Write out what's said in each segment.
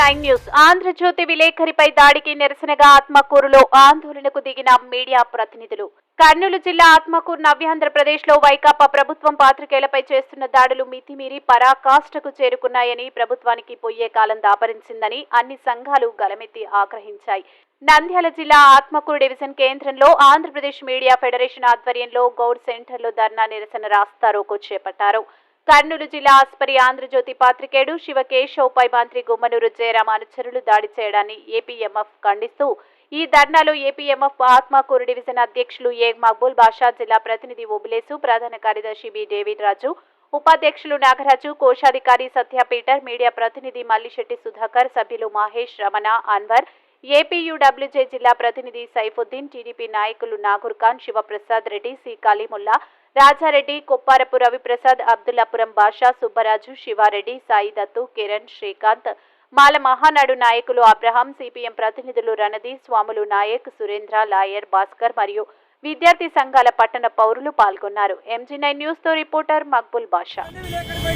Nine news. Andhra Jyothi విలేకరిపై దాడికి నిరసనగా ఆత్మకూరులో ఆందోళనకు దిగిన మీడియా ప్రతినిధులు. కర్నూలు జిల్లా ఆత్మకూరు నవ్యాంధ్రప్రదేశ్లో వైకాపా ప్రభుత్వం పాత్రికేయులపై చేస్తున్న దాడులు మితిమీరి పరాకాష్ఠకు చేరుకున్నాయని ప్రభుత్వానికి పొయ్యే కాలం దాపరించిందని అన్ని సంఘాలు గలమెత్తి ఆగ్రహించాయి. నంద్యాల జిల్లా ఆత్మకూరు డివిజన్ కేంద్రంలో ఆంధ్రప్రదేశ్ మీడియా ఫెడరేషన్ ఆధ్వర్యంలో గౌడ్ సెంటర్లో ధర్నా నిరసన రాస్తారోకో చేపట్టారు. కర్నూలు జిల్లా ఆస్పరి ఆంధ్రజ్యోతి పాత్రికేయుడు శివకేశవ్పై మంత్రి గుమ్మనూరు జయరాం అనుచరులు దాడి చేయడాన్ని ఏపీఎంఎఫ్ ఖండిస్తూ ఈ ధర్నాలో ఏపీఎంఎఫ్ ఆత్మకూరు డివిజన్ అధ్యక్షులు ఏ మక్బూల్ బాషా జిల్లా ప్రతినిధి ఓబులేసు ప్రధాన కార్యదర్శి బి డేవిడ్ రాజు ఉపాధ్యక్షులు నాగరాజు కోశాధికారి సత్య పీటర్ మీడియా ప్రతినిధి మల్లిశెట్టి సుధాకర్ సభ్యులు మహేష్ రమణ అన్వర్ ఏపీయూడబ్ల్యూజే జిల్లా ప్రతినిధి సైఫుద్దీన్ టీడీపీ నాయకులు నాగూర్ ఖాన్ శివప్రసాద్ రెడ్డి సి కాలీముల్లా రాజారెడ్డి కొప్పారపు రవిప్రసాద్ అబ్దుల్లాపురం బాషా సుబ్బరాజు శివారెడ్డి సాయి దత్తు కిరణ్ శ్రీకాంత్ మాల మహానాడు నాయకులు అబ్రహాం సిపిఎం ప్రతినిధులు రణది స్వాములు నాయక్ సురేంద్ర లాయర్ భాస్కర్ మరియు విద్యార్థి సంఘాల పట్టణ పౌరులు పాల్గొన్నారు ఎంజీ నైన్ న్యూస్తో రిపోర్టర్ మక్బుల్ బాషా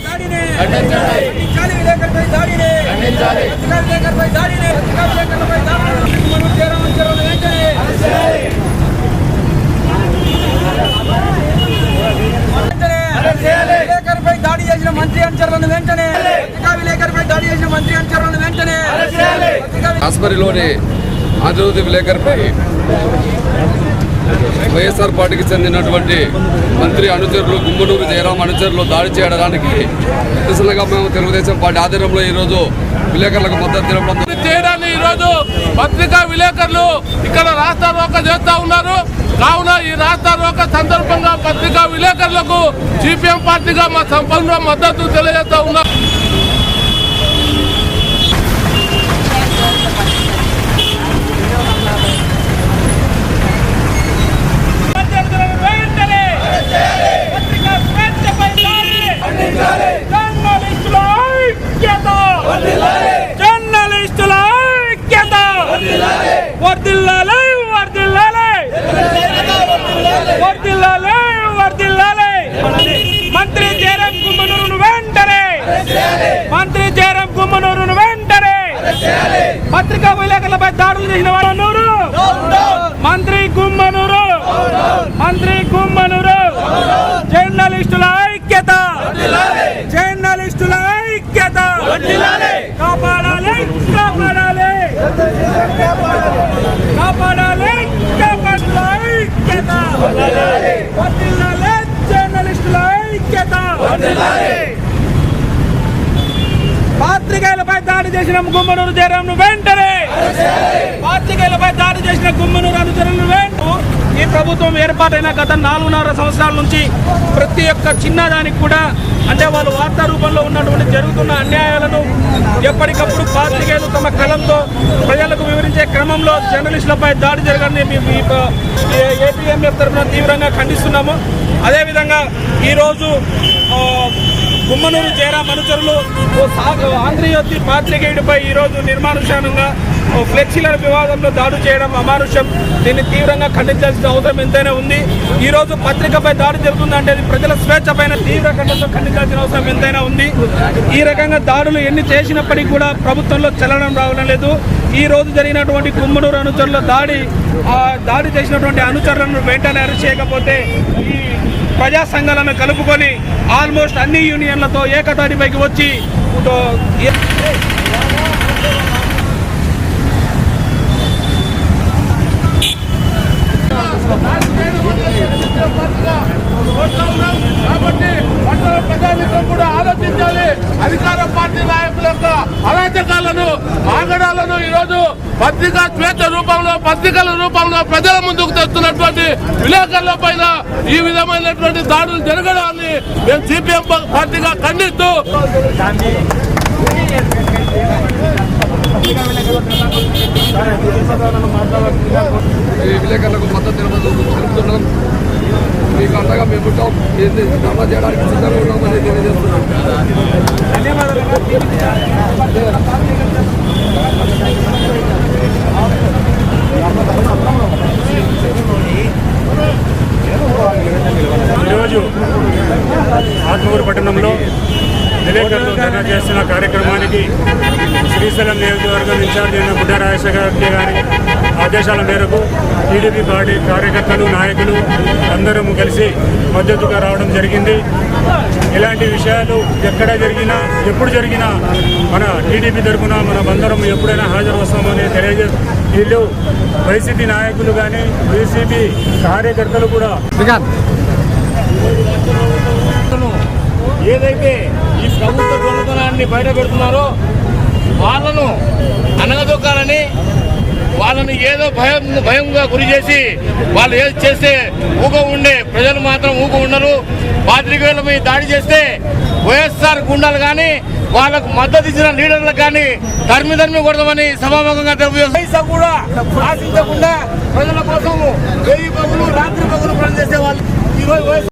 దాడిని ఖండించాలి విలేకరుపై దాడిని ఖండించాలి విలేకరుపై దాడిని విలేకరులపై దాడిని మనం చేరాలి చేరాలి వెంటనే వెంటనే విలేకరుపై దాడి అనుచరులను వెంటనే పత్రికా విలేకరుపై దాడి చేసిన మంత్రి అనుచరులను వెంటనే ఆస్పరిలోని ఆంధ్రజ్యోతి విలేకరుపై వైఎస్ఆర్ పార్టీకి చెందినటువంటి మంత్రి అనుచరులు గుమ్మనూరు జయరాం అనుచరులు దాడి చేయడానికి నిరసనగా మేము తెలుగుదేశం పార్టీ ఆధ్వర్యంలో ఈరోజు విలేకరులకు మద్దతు తెలపడం ఈరోజు పత్రికా విలేకరులు ఇక్కడ రాస్తా రోక చేస్తా ఉన్నారు. కావున ఈ రాస్తా రోక సందర్భంగా పత్రికా విలేకరులకు సిపిఎం పార్టీగా మా సంపూర్ణ మద్దతు తెలియజేస్తా ఉన్నాం జర్నలిస్టుల ఐక్యత వర్దిల్లాలి వర్దిల్లాలి వర్దిల్లాలి వర్దిల్లాలి మంత్రి జయరాం కుమ్మనూరును వెంటనే మంత్రి జయరాం కుమ్మనూరును వెంటనే పత్రికా విలేకరులపై దాడులు చేసిన వారు మంత్రి గుమ్మనూరు మంత్రి గుమ్మనూరు జర్నలిస్టుల ఐక్యత. జర్నలిస్టుల ఐక్యత. కాపాడాలి కాపాడాలి. కాపాడాలి కాపాడాల ఐక్యత. జర్నలిస్టుల ఐక్యత. పాత్రికేయులపై దాడి చేసిన గుమ్మనూరు జయరాంను వెంటనే! పాత్రికేయులపై దాడి చేసిన గుమ్మనూరు అనుచరులను వెంటూ ఈ ప్రభుత్వం ఏర్పాటైన గత నాలుగున్నర సంవత్సరాల నుంచి ప్రతి ఒక్క చిన్నదానికి కూడా అంటే వాళ్ళు వార్తా రూపంలో ఉన్నటువంటి జరుగుతున్న అన్యాయాలను ఎప్పటికప్పుడు పాత్రికేయులు తమ కలంతో ప్రజలకు వివరించే క్రమంలో జర్నలిస్టులపై దాడి జరగాలని మేము ఈ ఏపీఎంఎఫ్ తరఫున తీవ్రంగా ఖండిస్తున్నాము. అదేవిధంగా ఈరోజు గుమ్మనూరు చేరా అనుచరులు ఆంధ్రజ్యోతి పాత్రికేయుడిపై ఈరోజు నిర్మానుష్యానంగా ఫ్లెక్సీల వివాదంలో దాడి చేయడం అమానుష్యం దీన్ని తీవ్రంగా ఖండించాల్సిన అవసరం ఎంతైనా ఉంది. ఈ రోజు పత్రికపై దాడి జరుగుతుందంటే అది ప్రజల స్వేచ్ఛ పైన తీవ్ర ఖండంతో ఖండించాల్సిన అవసరం ఎంతైనా ఉంది. ఈ రకంగా దాడులు ఎన్ని చేసినప్పటికీ కూడా ప్రభుత్వంలో చలనం రావడం లేదు. ఈ రోజు జరిగినటువంటి కుమ్మడూరు అనుచరుల దాడి దాడి చేసినటువంటి అనుచరులను వెంటనే అరెస్ట్ చేయకపోతే ఈ ప్రజా సంఘాలను కలుపుకొని ఆల్మోస్ట్ అన్ని యూనియన్లతో ఏకతాటిపైకి వచ్చి తో- ఏ- కాబట్టి మండల ప్రజానికం కూడా ఆలోచించాలి అధికార పార్టీ నాయకుల యొక్క అరాచకాలను ఆగడాలను ఈరోజు పత్రికా స్వేచ్ఛ రూపంలో పత్రికల రూపంలో ప్రజల ముందుకు తెస్తున్నటువంటి విలేకరుల పైన ఈ విధమైనటువంటి దాడులు జరగడాన్ని మేము సిపిఎం పార్టీగా ఖండిస్తూ ఈ విలేకరులకు మద్దతు తెలుపుతున్నాం మీకు అంతగా మేము ఉంటాం. ధర్నా చేయడానికి సిద్ధంగా ఉన్నామని తెలియజేస్తున్నాం. ఈరోజు చేస్తున్న కార్యక్రమానికి శ్రీశైలం నియోజకవర్గం ఇన్ఛార్జ్ అయిన బుడ్డ రాజశేఖర గారి ఆదేశాల మేరకు టీడీపీ పార్టీ కార్యకర్తలు నాయకులు అందరం కలిసి మద్దతుగా రావడం జరిగింది. ఇలాంటి విషయాలు ఎక్కడ జరిగినా ఎప్పుడు జరిగినా మన టీడీపీ తరఫున మన బందరం ఎప్పుడైనా హాజరు వస్తామని తెలియజే వీళ్ళు వైసీపీ నాయకులు కానీ వైసీపీ కార్యకర్తలు కూడా ఏదైతే ఈ ప్రభుత్వ దొంగతనాన్ని బయట పెడుతున్నారో వాళ్ళను అనగదొక్కాలని వాళ్ళని ఏదో భయం భయంగా గురి చేసి వాళ్ళు ఏది చేస్తే ఊగ ఉండే ప్రజలు మాత్రం ఊగ ఉండరు. పాత్రికేయుల మీద దాడి చేస్తే వైఎస్ఆర్ గుండాలు కానీ వాళ్ళకు మద్దతు ఇచ్చిన లీడర్లకు కానీ ధర్మి ధర్మి కొడదామని సభాముఖంగా తెలియజేస్తాం కూడా ఆశించకుండా ప్రజల కోసం వెయ్యి పగులు రాత్రి పగులు పనిచేసే వాళ్ళు ఈరోజు